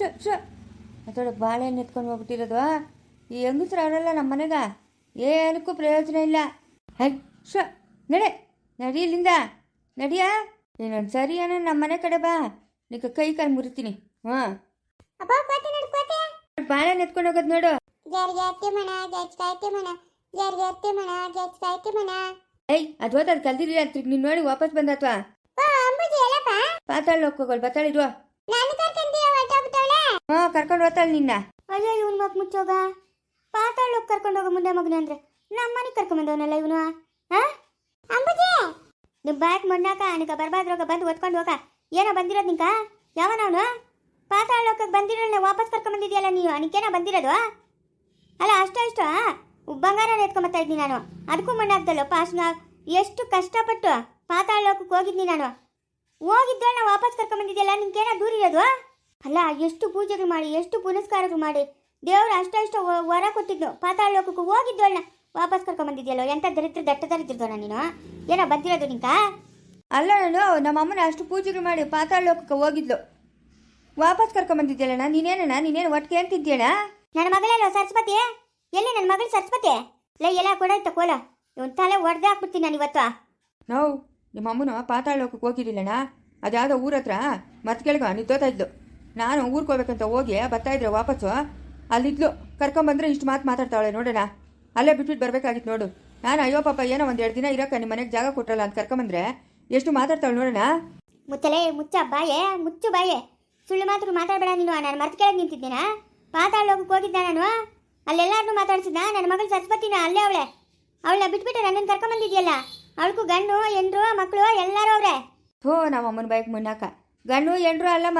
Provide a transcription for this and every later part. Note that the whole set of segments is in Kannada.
ಶು ಶು ಅದೊಳಗೆ ಬಾಳೆಹಣ್ಣು ಎತ್ಕೊಂಡು ಹೋಗ್ಬಿಟ್ಟಿರೋದು ಈ ಹೆಂಗಸ್ರು ಅವರಲ್ಲ ನಮ್ಮ ಮನೆಗ ಏನಕ್ಕೂ ಪ್ರಯೋಜನ ಇಲ್ಲ. ಹೈ ಶ ನಡೆ ನಡಿ ಇಲ್ಲಿಂದ. ನಡಿಯಾ ಇನ್ನೊಂದು ಸರಿ ಏನೋ ನಮ್ಮ ಮನೆ ಕಡೆ ಬಾ. ನಿಕ್ಕ ಕೈ ಕಾಲು ಮುರಿತೀನಿ ಹಾಂ ಬಾಳೆಹಣ್ಣು ಎತ್ಕೊಂಡು ಹೋಗೋದು ನೋಡು. ಏಯ್ ಅದು ಹೋದದು ಕಲ್ದಿರಲಿಲ್ಲ ಅಂತ ನೀನು ನೋಡಿ ವಾಪಸ್ ಬಂದತ್ವಾ ಪಾತಾಳ ಹೋಗೋಲ್ ಬತ್ತಾಳಿದ್ವಾ ಹಾಂ, ಕರ್ಕೊಂಡು ಹೋಗ್ತಾಳೆ ನಿನ್ನ. ಅಲ್ಲೇ ಇವನ್ ಮಗ ಮುಚ್ಚೋಗ? ಪಾತಾಳ ಕರ್ಕೊಂಡು ಹೋಗೋ ಮುಂದೆ ಮಗನ ಅಂದ್ರೆ ನಮ್ಮ ಮನೆಗೆ ಕರ್ಕೊಂಬಂದವನಲ್ಲ ಇವನು? ಹಾ? ಅಂಬುಜಿ! ನೀವು ಬ್ಯಾಗ್ ಮಣ್ಣಾಕ ನಿಕ ಬರ್ಬಾದ್ರೋಗ ಬಂದು ಒತ್ಕೊಂಡು ಹೋಗ. ಏನೋ ಬಂದಿರೋದು ನಿಂಕ ಯಾವನವನು ಪಾತಾಳ ಲೋಕಕ್ಕೆ ವಾಪಸ್ ಕರ್ಕೊಂಬಂದಿದ್ಯಲ್ಲ ನೀನು? ಅನಿಕೇನ ಬಂದಿರೋದು? ಅಲ್ಲ, ಅಷ್ಟ ಇಷ್ಟೋ ಬಂಗಾರ ಎತ್ಕೊಂಬತ್ತಾ ಇದ್ದೀನಿ ನಾನು. ಅದಕ್ಕೂ ಮಣ್ಣಾಗ್ದಲ್ಲಪ್ಪ ಅಷ್ಟು ನಾ ಎಷ್ಟು ಕಷ್ಟಪಟ್ಟು ಪಾತಾಳ ಲೋಕಕ್ಕೆ ಹೋಗಿದ್ನಿ ನಾನು. ಹೋಗಿದ್ದೋಳ್ನ ವಾಪಸ್ ಕರ್ಕೊಂಬಂದಿದ್ಯಲ್ಲ ನಿಂಗೇನ ದೂರ ಇರೋದು? ಅಲ್ಲ ಎಷ್ಟು ಪೂಜೆಗಳು ಮಾಡಿ ಎಷ್ಟು ಪುನಸ್ಕಾರಗಳು ಮಾಡಿ. ದೇವರು ಅಷ್ಟ ಇಷ್ಟ ವರ ಕೊಟ್ಟಿದ್ದು ಪಾತಾಳ ಲೋಕಕ್ಕೆ ಅಣ್ಣ. ವಾಪಸ್ ಕರ್ಕೊಂಬಂದಿದ್ಯಲ್ಲೋ ಎಂತ ದರಿದ್ರ ದಟ್ಟ ದರಿದ್ರದೋಣ ನೀನು? ಏನೋ ಬಂದಿರೋದು ನಿಂಕ? ಅಲ್ಲ ನಾನು ನಮ್ಮ ಅಮ್ಮನ ಅಷ್ಟು ಪೂಜೆಗಳು ಮಾಡಿ ಪಾತಾಳ ಲೋಕಕ್ಕೆ ಹೋಗಿದ್ಲು. ವಾಪಸ್ ಕರ್ಕೊಂಬಂದಿದ್ಯಲ್ಲಣ್ಣ ನೀನೇನಣ್ಣ ನೀನೇನು ಒಟ್ಟಿಗೆ ಅಂತಿದ್ಯಣ್ಣ ನನ್ನ ಮಗಳಲ್ಲ ಸರಸ್ವತಿ? ಎಲ್ಲಿ ನನ್ನ ಮಗಳು ಸರಸ್ವತಿ? ಲೈ ಎಲ್ಲ ಕೊಡಾಯ್ತ ಕೋಲ. ಇವನ್ ತಲೆ ಒಡೆದೇ ಹಾಕ್ಬಿಡ್ತೀನಿ ನಾನು ಇವತ್ತು. ನಾವು ನಿಮ್ಮ ಅಮ್ಮನ ಪಾತಾಳ ಲೋಕಕ್ಕೆ ಹೋಗಿದ್ದಿಲ್ಲಣ್ಣ ಅದ್ಯಾವುದೋ ಊರ ಹತ್ರ ಮತ್ತೆ ಕೇಳ್ಕೊ ನಿಂತೋತಾ ಇದ್ಲು. ನಾನು ಊರಿಗೆ ಹೋಗ್ಬೇಕಂತ ಹೋಗಿ ಬರ್ತಾ ಇದ್ರೆ ವಾಪಸ್ಸು ಅಲ್ಲಿದ್ಲು ಕರ್ಕೊಂಬಂದ್ರೆ ಇಷ್ಟು ಮಾತು ಮಾತಾಡ್ತಾಳೆ ನೋಡೋಣ. ಅಲ್ಲೇ ಬಿಟ್ಬಿಟ್ಟು ಬರಬೇಕಾಗಿತ್ತು ನೋಡು. ನಾನು ಅಯ್ಯೋ ಪಾಪ ಏನೋ ಒಂದು ಎರಡು ದಿನ ಇರೋಕೆ ನಿಮ್ಮ ಮನೆಗೆ ಜಾಗ ಕೊಟ್ರಲ್ಲ ಅಂತ ಕರ್ಕೊಂಬಂದ್ರೆ ಎಷ್ಟು ಮಾತಾಡ್ತಾಳೆ ನೋಡೋಣ. ಮುಚ್ಚಲೆ ಮುಚ್ಚ ಬಾಯೆ ಮುಚ್ಚು ಬಾಯೆ. ಸುಳ್ಳು ಮಾತ್ರ ಮಾತಾಡಬೇಡ ನೀನು ನಾನು ಮರ್ತು ಕೆಳಗೆ ನಿಂತಿದ್ದೀನ? ಲೋಕಕ್ಕೆ ಹೋಗಿದ್ದ ನಾನು? ಅಲ್ಲೆಲ್ಲಾರನ್ನೂ ಮಾತಾಡ್ಸಿದ್ದ ನನ್ನ ಮಗಳು ಸರಸ್ವತಿನ ಅಲ್ಲೇ ಅವಳೆ. ಅವಳನ್ನ ಬಿಟ್ಬಿಟ್ಟು ನನ್ನನ್ನು ಕರ್ಕೊಂಬಂದಿದ್ಯಲ್ಲ ಅವಳಿಗೂ ಗಂಡು ಎಂಡ್ರು ಮಕ್ಕಳು ಎಲ್ಲರೂ ಅವ್ರೆ. ಹೋ ನಮ್ಮ ಅಮ್ಮನ ಬೈಕ್ ಮುನ್ನಾಕ. ಗಂಡು ಎಂಡ್ರು ಅಲ್ಲಮ್ಮ.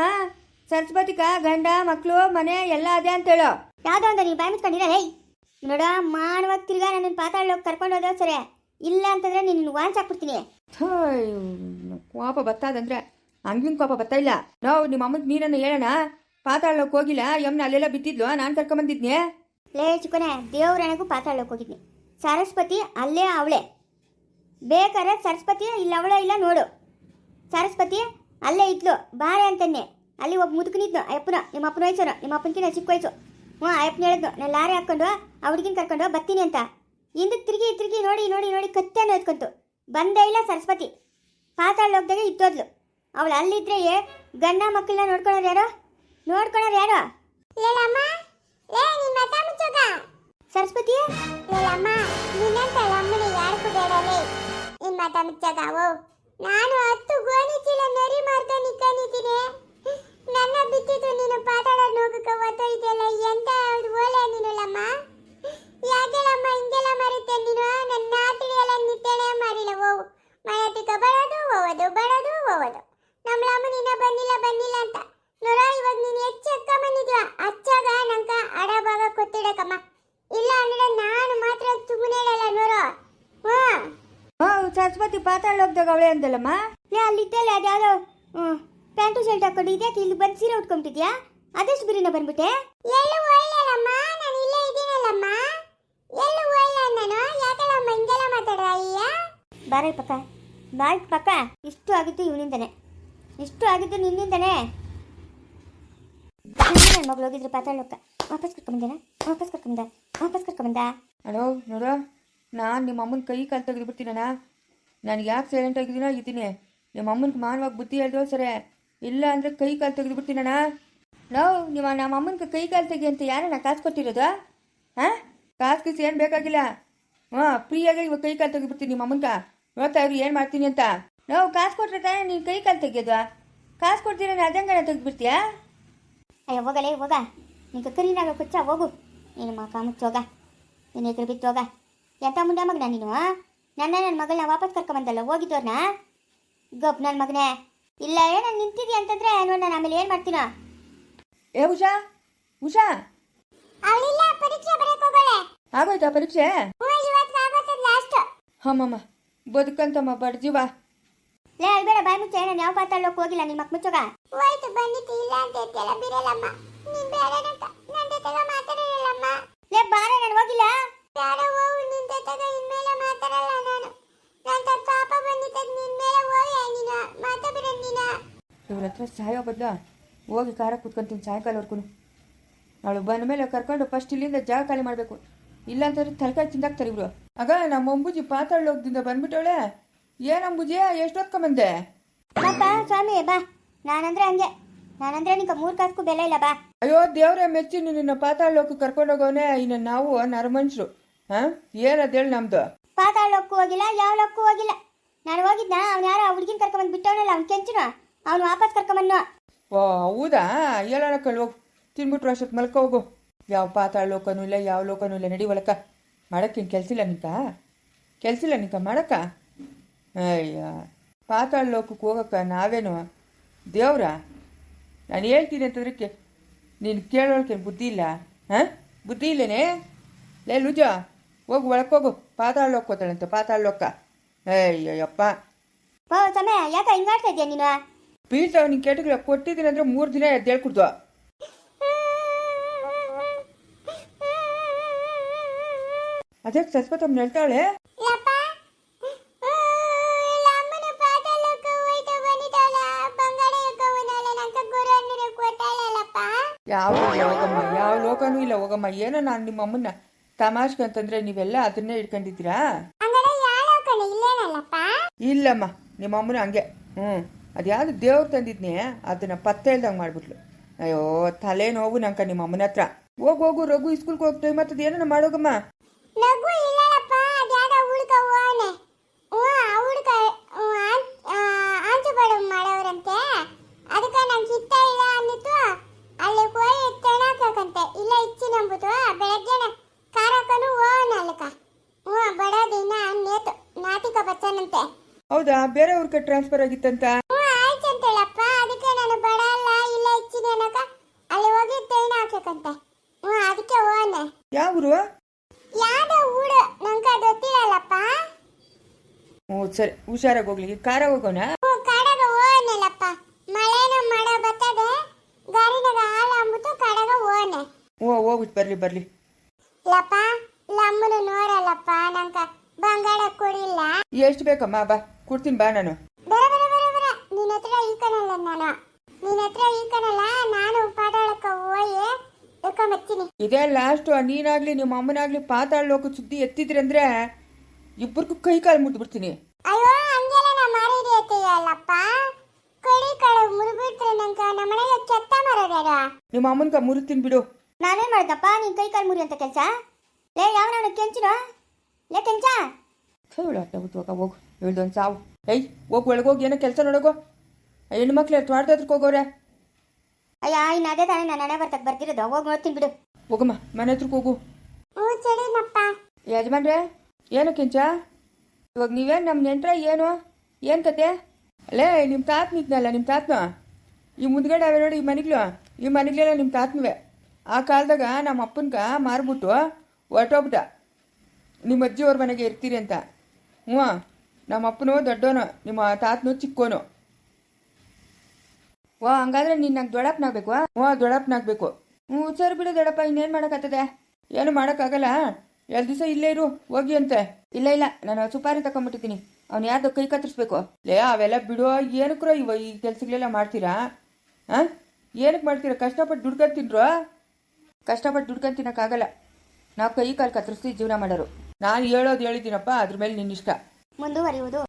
ಸರಸ್ವತಿಕ ಗಂಡ ಮಕ್ಕಳು ಮನೆ ಎಲ್ಲ ಅದೇ ಅಂತೇಳು ಹೇಳೋ. ಒಂದು ನೀವು ಬಾಯ್ ಮುಚ್ಕೊಂಡಿರ ನೋಡ ಮಾನವಾಗ ತಿರ್ಗಾ ನನ್ನ ಪಾತಾಳೋಗಿ ಕರ್ಕೊಂಡು ಹೋದ ಸರಿ. ಇಲ್ಲ ಅಂತಂದ್ರೆ ನಿನ್ನ ವಾಂಚ್ ಹಾಕ್ಬಿಡ್ತೀನಿ. ಕೋಪ ಬತ್ತಾದಂದ್ರೆ ಹಂಗಿಂಗ್ ಕೋಪ ಬರ್ತಾ ಇಲ್ಲ. ನಾವು ನಿಮ್ಮ ಅಮ್ಮನ ನೀರನ್ನು ಹೇಳೋಣ? ಪಾತಾಳಕ್ಕೆ ಹೋಗಿಲ್ಲ ಯಮ್ನ ಅಲ್ಲೆಲ್ಲ ಬಿದ್ದಿದ್ಲು ನಾನು ಕರ್ಕೊಂಬಂದಿದ್ನೆ ಲೇ ಚಿಕ್ಕನೆ ದೇವ್ರಣೆಗೂ ಪಾತಾಳಕ್ಕೆ ಹೋಗಿದ್ನಿ. ಸರಸ್ವತಿ ಅಲ್ಲೇ ಅವಳೆ. ಬೇಕಾದ್ರೆ ಸರಸ್ವತಿ ಇಲ್ಲ ಅವಳ ಇಲ್ಲ ನೋಡು. ಸರಸ್ವತಿ ಅಲ್ಲೇ ಇದ್ಲು ಬಾರೆ ಅಂತನ್ನೆ. ಅಲ್ಲಿ ಒಬ್ಬ ಮುದುಕನಿದ್ನು ಅಯ್ಯಪ್ಪನ ನಿಮ್ಮ ಅಪ್ಪನ ವಯಸ್ಸನು ನಿಮ್ಮ ಅಪ್ಪನಕಿನ ಚಿಕ್ಕ ವಯಸ್ಸು. ಹ್ಞೂ ಅಯ್ಯಪ್ಪನ ಹೇಳಿದ್ನು ನಾನು ಲಾರಿ ಹಾಕ್ಕೊಂಡು ಆ ಹುಡುಗಿನ ಕರ್ಕೊಂಡು ಬರ್ತೀನಿ ಅಂತ. ಹಿಂದಕ್ಕೆ ತಿರುಗಿ ತಿರುಗಿ ನೋಡಿ ನೋಡಿ ನೋಡಿ ಕತ್ತೆ ಎತ್ಕೊಂತು ಬಂದೇ ಇಲ್ಲ ಸರಸ್ವತಿ. ಪಾತಾಳ ಹೋಗ್ದಾಗ ಇದ್ದೋದ್ಲು. ಅವಳು ಅಲ್ಲಿದ್ರೆ ಗಂಡ ಮಕ್ಕಳನ್ನ ನೋಡ್ಕೊಳ್ಳೋರು ಯಾರೋ? ನೋಡ್ಕೊಳ್ಳೋರು ಯಾರೋ? ಸರಸ್ವತಿ? ನಿನ್ ಹತ್ತು ಗೋಣಿ ಚೀಲ ನರಿ ಮಾಡ್ತಾ ನಿಕ್ಕನಿದ್ದೀನಿ ನನ್ನ ಬಿಟ್ಟಿದ್ದು ನೀನು ಪಾತಾಳ ನೋಗಕ್ಕೆ ಒತ್ತೊಯ್ದೆಲ್ಲ ಎಂತ ಓಲೆ ನೀನುಲ್ಲಮ್ಮ? ಯಾಕೆಲ್ಲಮ್ಮ ಹಿಂಗೆಲ್ಲ ಮರುತ್ತೆ ನೀನು? ನನ್ನ ನಾತಿಡಿ ಎಲ್ಲ ನಿತ್ಯಣೆ ಮಾಡಿಲ್ಲ ಹೋಗು ಮನೆತಿಕ ಬರೋದು ಹೋಗೋದು ಬರೋದು ಹೋಗೋದು ನಮ್ಮ ಅಮ್ಮ ನಿನ್ನ ಬಂದಿಲ್ಲ ಬಂದಿಲ್ಲ ಅಂತ. ನೋಡ ಇವಾಗ ನೀನು ಹೆಚ್ಚು ಅಕ್ಕ ಬಂದಿದ್ವ ಅಚ್ಚಾಗ ನಂಕ ಅಡಭಾಗ ಕೊತ್ತಿಡಕಮ್ಮ ಇಲ್ಲ ಅಂದ್ರೆ ನಾನು ಮಾತ್ರ ಸುಮ್ಮನೆ ಹೇಳಲ್ಲ ನೋಡು. ಹಾ ಹಾಂ ಸರಸ್ವತಿ ಪಾತಾಳ ಹೋಗ್ದಾಗ ಅವಳೆ ಅಂದಲ್ಲಮ್ಮ ಲೇ ಅಲ್ಲಿದ್ದಲ್ಲ ಅದ್ಯಾವುದೋ ಹ್ಞೂ. ಪ್ಯಾಂಟು ಶರ್ಟ್ ಹಾಕೊಂಡು ಇದ್ಯಾಕೆ ಇಲ್ಲಿ ಬಂದು ಸೀರೆ ಉಟ್ಕೊಂಡ್ಬಿಟ್ಟಿದ್ಯಾ? ಅದೆಷ್ಟು ಬಿರಿನ ಬಂದ್ಬಿಟ್ಟೆ? ಎಲ್ಲೂ ಒಳ್ಳೆಯಲ್ಲಮ್ಮ ನಾನು ಇಲ್ಲೇ ಇದ್ದೀನಲ್ಲಮ್ಮ. ಎಲ್ಲೂ ಒಳ್ಳೆ ನಾನು ಯಾಕಲ್ಲಮ್ಮ ಹಿಂಗೆಲ್ಲ ಮಾತಾಡ ಅಯ್ಯ ಬಾರೈ ಪಕ್ಕ. ಬಾಯ್ ಪಕ್ಕ. ಇಷ್ಟು ಆಗಿದ್ದು ಇವನಿಂದನೇ. ಇಷ್ಟು ಆಗಿದ್ದು ನಿನ್ನಿಂದನೇ. ನನ್ನ ಮಗಳು ಹೋಗಿದ್ರು ಪಾತಾಳಕ್ಕ ವಾಪಸ್ ಕರ್ಕೊಂಬಂದೇನ ವಾಪಸ್ ಕರ್ಕೊಂಬಂದ ವಾಪಸ್ ಕರ್ಕೊಂಬಂದ ಅಲೋ ನೋಡು. ನಾನು ನಿಮ್ಮ ಅಮ್ಮನ ಕೈ ಕಾಲು ತೆಗೆದು ಬಿಡ್ತೀನಣ್ಣ ನಾನು ಯಾಕೆ ಸೈಲೆಂಟ್ ಆಗಿದ್ದೀನೋ ಇದ್ದೀನಿ. ನಿಮ್ಮ ಅಮ್ಮನಿಗೆ ಮಾನವಾಗಿ ಬುದ್ಧಿ ಹೇಳ್ದೋ ಸರಿ. ಇಲ್ಲ ಅಂದರೆ ಕೈ ಕಾಲು ತೆಗೆದು ಬಿಡ್ತೀನಣ್ಣ ನೋ ನಿಮ್ಮ ನಮ್ಮ ಅಮ್ಮನಿಗೆ ಕೈ ಕಾಲು ತೆಗಿ ಅಂತ ಯಾರಣ್ಣ ಕಾಸು ಕೊಟ್ಟಿರೋದು? ಹಾಂ? ಕಾಸು ಕೀಸು ಏನು ಬೇಕಾಗಿಲ್ಲ. ಹಾಂ, ಫ್ರೀಯಾಗಿ ಇವಾಗ ಕೈ ಕಾಲು ತೆಗೆದುಬಿಡ್ತೀನಿ ನಿಮ್ಮ ಅಮ್ಮನ ನೋಡ್ತಾ ಇವ್ರು ಏನು ಮಾಡ್ತೀನಿ ಅಂತ. ನಾವು ಕಾಸು ಕೊಟ್ಟರೆ ತಾನೇ ನೀನು ಕೈ ಕಾಲು ತೆಗಿಯೋದು. ಕಾಸು ಕೊಡ್ತೀರ ಅದಂಗಣ ತೆಗೆದುಬಿಡ್ತೀಯಾ? ಅಯ್ಯೋ, ಹೋಗಲೇ, ಹೋಗ. ನೀನು ಕರೀನಾಗ ಕೊಚ್ಚ, ಹೋಗು. ನೀನು ಹೋಗಾ. ಮುಚ್ಚೋಗ ನೀನು ಎದುರು ಬಿತ್ತೋಗ ಎಂತ ಮುಂದೆ ಮಗನ ನೀನು ನನ್ನ ನನ್ನ ಮಗಳನ್ನ ವಾಪಸ್ ಕರ್ಕೊಂಬಂದಲ್ಲ ಹೋಗಿದ್ದವ್ರನ್ನ ಗಪ್ ನನ್ನ ಮಗನೇ. ಇಲ್ಲ ನಾನು ನಿಂತಿದ್ಯ ಅಂತಂದ್ರೆ ನೋಡಿ ನಾನು ಆಮೇಲೆ ಏನು ಮಾಡ್ತೀನೋ? ಏ ಉಷಾ? ಉಷಾ? ಅವಳಿಲ್ಲ ಪರೀಕ್ಷೆ ಬರಕ್ಕೆ ಹೋಗೋಳೆ ಆಗೋಯ್ತಾ ಪರೀಕ್ಷೆ? ಇವತ್ತು ಆಗೋತದ ಲಾಸ್ಟ್ ಹಮ್ಮಮ್ಮ ಬದುಕಂತಮ್ಮ ಬಡ್ಜೀವ ಲೇ ಅಲ್ಬೇಡ ಬಾಯ್ ಮುಚ್ಚ ನಾನು ಯಾವ ಪಾತಾಳಕ್ಕೆ ಹೋಗಿಲ್ಲ ನಿಮ್ಮ ಮಕ್ಕ ಮುಚ್ಚೋಗ. ಹೋಯ್ತು ಬಂದಿತ್ತು ಇಲ್ಲ ಅಂತ ಇರ್ತಿಯಲ್ಲ ಬಿರಲ್ಲಮ್ಮ ನೀನ್ ಬೇಡ ಅಂತ ನನ್ನ ಜೊತೆಗೆ ಮಾತಾಡಿರಲ್ಲಮ್ಮ. ಲೇ ಬಾರೆ ನಾನು ಹೋಗಿಲ್ಲ. ಬೇಡ ಹೋಗು ನಿನ್ ಜೊತೆಗೆ ಇನ್ಮೇಲೆ ಮಾತಾಡಲ್ಲ ನಾನು. ನನ್ನ ಪಾಪ ಬಂದಿತ್ತದ ನಿನ್ ಮೇಲೆ ಹೋಗಿ ನೀನು. ಮಾತಾಡ್ಬಿಡ ನೀನು. ಇವ್ರ ಹತ್ರ ಸಾಯೋ ಬದಲು ಹೋಗಿ ಕಾರ ಕುತ್ಕೊಂತೀನಿ ಸಾಯಂಕಾಲವರೆಗೂ ಅವಳು ಬಂದ ಮೇಲೆ ಕರ್ಕೊಂಡು ಫಸ್ಟ್ ಇಲ್ಲಿಂದ ಜಾಗ ಖಾಲಿ ಮಾಡಬೇಕು. ಇಲ್ಲ ಅಂತಂದ್ರೆ ತಲೆಕಾಯಿ ತಿಂದಾಕ್ತಾರೆ ಇವರು. ಆಗ ನಮ್ಮ ಅಂಬುಜಿ ಪಾತಾಳೋಗದಿಂದ ಬಂದ್ಬಿಟ್ಟವಳೆ. ಏನು ಅಂಬುಜಿ ಎಷ್ಟೊತ್ಕೊಂಬಂದೆ ಬಾಪ್ಪ ಸ್ವಾಮಿ ಬಾ. ನಾನಂದ್ರೆ ಹಂಗೆ. ನಾನಂದ್ರೆ ನಿಂಗೆ ಮೂರ್ ಕಾಸ್ಕು ಬೆಲೆ ಇಲ್ಲ ಬಾ. ಅಯ್ಯೋ ದೇವ್ರೆ ಮೆಚ್ಚಿ ನಿನ್ನ ಪಾತಾಳೋಕೆ ಕರ್ಕೊಂಡೋಗೋನೆ ಇನ್ನು ನಾವು ನರಮನುಷ್ಯರು ಹಾಂ? ಏನದೇಳಿ ನಮ್ದು? ಪಾತಾಳಕ್ಕೂ ಹೋಗಿಲ್ಲ, ಯಾವ ಲಕ್ಕೂ ಹೋಗಿಲ್ಲ. ನಾನು ಹೋಗಿದ್ನ ಅವ್ನು ಯಾರೋ ಹುಡುಗಿನ ಕರ್ಕೊಂಬಂದು ಬಿಟ್ಟವನಲ್ಲ, ಅವ್ನು ಕೆಂಚನು? ಅವ್ನು ವಾಪಸ್ ಕರ್ಕೊಂಬನ್ನು ಓ, ಹೌದಾ? ಹೇಳೋಣ ಕಳ್ ಹೋಗು. ತಿನ್ಬಿಟ್ರು ಅಷ್ಟೊತ್ತು ಮಲ್ಕ ಹೋಗು. ಯಾವ ಪಾತಾಳ ಲೋಕನೂ ಇಲ್ಲ, ಯಾವ ಲೋಕನೂ ಇಲ್ಲ. ನಡಿ ಒಳಕ. ಇಲ್ಲ ಕೆಲ್ಸಿಲ್ಲ ಕೆಲಸ ಕೆಲ್ಸಿಲ್ಲ ನಿಂಕ ಮಾಡಕ್ಕ? ಅಯ್ಯ, ಪಾತಾಳ ಲೋಕಕ್ಕೆ ಹೋಗಕ್ಕ ನಾವೇನು? ದೇವ್ರ? ನಾನು ಹೇಳ್ತೀನಿ ಅಂತಂದ್ರೆ ಕೇ ನೀನು ಕೇಳೋಳ್ಕೇನು ಬುದ್ಧಿ ಇಲ್ಲ? ಹಾಂ? ಬುದ್ಧಿ ಇಲ್ಲೇನೆ? ಲೇ ಲುಜ. ಹೋಗು ಒಳಕೋಗು ಪಾತಾಳ ಲೋಕ ಹೋತಾಳಂತೆ ಪಾತಾಳ ಲೋಕ. ಅಯ್ಯಯ್ಯಪ್ಪ. ಓ ಸಮಯ ಯಾಕ ಹಿಂಗಾಡ್ತಾ ಇದೆಯಾ ನೀನು? ಪೀಸ್ ನಿನ್ ಕೆಟ್ಟಗಳ ಕೊಟ್ಟಿದ್ದೀನಿ ಅಂದ್ರೆ ಮೂರು ದಿನ ಎದ್ದೇಳ್ಕೊಡ್ದು ಅದಕ್ಕೆ ಸಸ್ಪತಮ್ಮ ಕೊಟ್ಟಾಳಲ್ಲಪ್ಪ ಯಾವ ಹೋಗಮ್ಮ ಯಾವ ಲೋಕನೂ ಇಲ್ಲ ಹೋಗಮ್ಮ. ಏನೋ ನಾನು ನಿಮ್ಮ ಅಮ್ಮನ್ನ ತಮಾಷ್ಗೆ ಅಂತಂದ್ರೆ ನೀವೆಲ್ಲ ಅದನ್ನೇ ಇಟ್ಕೊಂಡಿದ್ದೀರಾ? ಇಲ್ಲಮ್ಮ ನಿಮ್ಮ ಅಮ್ಮನ ಹಂಗೆ. ಹ್ಞೂ ಅದ್ಯಾವ್ದು ದೇವ್ರು ತಂದಿದ್ನಿ? ಅದನ್ನ ಪತ್ತೆ ಇಲ್ದಂಗೆ ಮಾಡ್ಬಿಟ್ಲು. ಅಯ್ಯೋ ತಲೆ ನೋವು ನಂಕ ನಿಮ್ಮ ಅಮ್ಮನ ಹತ್ರ. ಹೋಗು ಹೋಗು ರಘು ಸ್ಕೂಲ್ಗೆ ಹೋಗ್ತೇವೆ ಮತ್ತದ ಏನನ್ನ ಏನೋ ಮಾಡೋಗಮ್ಮ ಅದಕ್ಕೆ ನಂಗೆ ಹಿತ್ತ ಇಲ್ಲ ಅನ್ನಿತ್ತು ಅಲ್ಲಿ ಹೋಗಿ ತೆಣಾಕಂತೆ ಇಲ್ಲ ಇಚ್ಚಿ ನಂಬುದು ಬೆಳಗ್ಗೆನೆ ಕಾರಕನು ಓನ್ ಅಲ್ಲಕ ಹ್ಞೂ ದಿನ ನೇತು ನಾಟಿಕ ಬಚ್ಚನಂತೆ. ಹೌದಾ? ಬೇರೆ ಊರಿಗೆ ಟ್ರಾನ್ಸ್ಫರ್ ಆಗಿತ್ತಂತ? ಹ್ಞೂ ಆಯ್ತಂತೇಳಪ್ಪ ಅದಕ್ಕೆ ನಾನು ಬಡಲ್ಲ ಇಲ್ಲ ಇಚ್ಚಿನಿ ಅನ್ನಕ ಅಲ್ಲಿ ಹೋಗಿ ತೆಯ್ನ ಹಾಕಕ್ಕಂತೆ ಹ್ಞೂ ಅದಕ್ಕೆ ಓನೆ. ಯಾವ ಊರು? ಯಾವ್ದೋ ಊರು? ನಂಗೆ ಗೊತ್ತಿಲ್ಲಲ್ಲಪ್ಪ. ಓ ಸರಿ. ಹುಷಾರಾಗಿ ಹೋಗ್ಲಿ. ಕಾರ ಹೋಗೋಣ? ಹ್ಞೂ ಕಡಗ ಓನಲ್ಲಪ್ಪ. ಮಳೆನ ಮಡ ಬರ್ತದೆ ಗಾರಿನಾಗ ಹಾಲು ಅಂಬಿಟ್ಟು ಕಡಗ ಓನೆ. ಓ ಹೋಗ್ಬಿಟ್ಟು ಬರ್ಲಿ ಬರ್ಲಿ. ಲಪ್ಪ ಲಮ್ಮನು ನೋಡಲ್ಲಪ್ಪ ನಂಗ ಬಂಗಾಳ ಕೊಡಿಲ್ಲ. ಎಷ್ಟು ಬೇಕಮ್ಮ ಬಾ ಕೊಡ್ತೀನಿ ಬಾ ನಾನು. ಬರ ಬರ ಬರ ಬರ. ನಿನ್ನ ಹತ್ರ ಈಕನಲ್ಲ ನಾನು. ನಿನ್ನ ಹತ್ರ ಈಕನಲ್ಲ ನಾನು ಪಾತಾಳಕ್ಕ ಹೋಗಿ ಇಳ್ಕೊಂಬರ್ತೀನಿ. ಇದೇ ಲಾಸ್ಟು ನೀನಾಗ್ಲಿ ನಿಮ್ಮ ಅಮ್ಮನಾಗ್ಲಿ ಪಾತಾಳ ಲೋಕ ಸುದ್ದಿ ಎತ್ತಿದ್ರಂದ್ರೆ ಇಬ್ಬರಿಗೂ ಕೈ ಕಾಲು ಮುಟ್ಬಿಡ್ತೀನಿ. ಅಯ್ಯೋ ಹಂಗೆಲ್ಲ ನಾ ಮಾಡಿದ್ರಿ ಅಲ್ಲಪ್ಪ ಕಡಿ ಕಡೆ ಮುರಿಬಿಟ್ರೆ ನಂಗ. ನಮ್ಮನೆಗೆ ಕೆತ್ತ ಮರದ ನಿಮ್ಮ ಅಮ್ಮನ್ಗ ಮುರಿತೀನಿ ಬಿಡು. ನಾನೇ ಮಾಡ್ದಪ್ಪ? ನಿನ್ ಕೈ ಕಾಲು ಮುರಿ ಅಂತ ಕೆಲಸ? ಲೇ ಯಾವನ ಕೆಂಚನು ಲೇ ಕೆಂಚ ಕೈ ಹೊಡೆ ಹೋಗ ಹೋಗು ಹೇಳ್ದೊಂದು ಸಾವು ಏಯ್ ಹೋಗಿ ಒಳಗೋಗಿ ಏನೋ ಕೆಲಸ ನೋಡೋಗು ಹೆಣ್ಣು ಮಕ್ಳು ತೋಟದ ಹತ್ರಕ್ಕೆ ಹೋಗೋರೆ ಅಯ್ಯ ಇನ್ನು ಅದೇ ತಾನೇ ನಾನು ಹಣೆ ಬರ್ತಕ್ಕೆ ಬರ್ತಿರೋದು ಹೋಗಿ ನೋಡ್ತೀನಿ ಬಿಡು ಹೋಗಮ್ಮ ಮನೆ ಹತ್ರಕ್ಕೆ ಹೋಗು ಯಜಮಾನ್ರೆ ಏನು ಕೆಂಚ ಇವಾಗ ನೀವೇನು ನಮ್ಮ ನೆಂಟ್ರ ಏನು ಏನು ಕತೆ ಅಲ್ಲೇ ನಿಮ್ಮ ತಾತನ ಇದ್ನಲ್ಲ ನಿಮ್ಮ ತಾತನ ಈ ಮುಂದ್ಗಡೆ ಅವೆ ನೋಡಿ ಈ ಮನೆಗ್ಲು ಈ ಮನೆಗ್ಲೆಲ್ಲ ನಿಮ್ಮ ತಾತನವೇ ಆ ಕಾಲದಾಗ ನಮ್ಮ ಅಪ್ಪನಕ ಮಾರ್ಬಿಟ್ಟು ಹೊರ್ಟೋಗ್ಬಿಟ್ಟ. ನಿಮ್ಮ ಅಜ್ಜಿಯವ್ರ ಮನೆಗೆ ಇರ್ತೀರಿ ಅಂತ. ಹ್ಞೂ ನಮ್ಮ ಅಪ್ಪನೋ ದೊಡ್ಡವನು ನಿಮ್ಮ ತಾತನೋ ಚಿಕ್ಕೋನೋ. ಓ ಹಂಗಾದ್ರೆ ನೀನು ನಂಗೆ ದೊಡ್ಡಪ್ಪನಾಗಬೇಕು ಹ್ಞೂ ದೊಡ್ಡಪ್ಪನಾಗಬೇಕು. ಹ್ಞೂ ಸರಿ ಬಿಡು ದೊಡ್ಡಪ್ಪ ಇನ್ನೇನು ಮಾಡೋಕ್ಕಾಗ್ತದೆ? ಏನು ಮಾಡೋಕ್ಕಾಗಲ್ಲ. ಎರಡು ದಿವಸ ಇಲ್ಲೇ ಇರು ಹೋಗಿ ಅಂತೆ. ಇಲ್ಲ ಇಲ್ಲ ನಾನು ಸುಪಾರಿ ತಗೊಂಬಿಟ್ಟಿದ್ದೀನಿ ಅವ್ನು ಯಾರ್ದು ಕೈ ಕತ್ತರಿಸ್ಬೇಕು. ಲೇ ಅವೆಲ್ಲ ಬಿಡು ಏನಕ್ಕೂ ಇವ ಈ ಕೆಲ್ಸಗಳೆಲ್ಲ ಮಾಡ್ತೀರಾ? ಹಾಂ ಏನಕ್ಕೆ ಮಾಡ್ತೀರಾ? ಕಷ್ಟಪಟ್ಟು ದುಡ್ಕೊಂಡು ತಿನ್ರು ಕಷ್ಟಪಟ್ಟು ದುಡ್ಕೊಂಡು ತಿನ್ನೋಕ್ಕಾಗಲ್ಲ ನಾವು ಕೈ ಕಾಲು ಕತ್ತರಿಸಿ ಜೀವನ ಮಾಡೋರು. ನಾನು ಹೇಳೋದು ಹೇಳಿದ್ದೀನಪ್ಪ ಅದ್ರ ಮೇಲೆ ನಿನ್ನ ಇಷ್ಟ. ಮುಂದುವರಿಯುವುದು.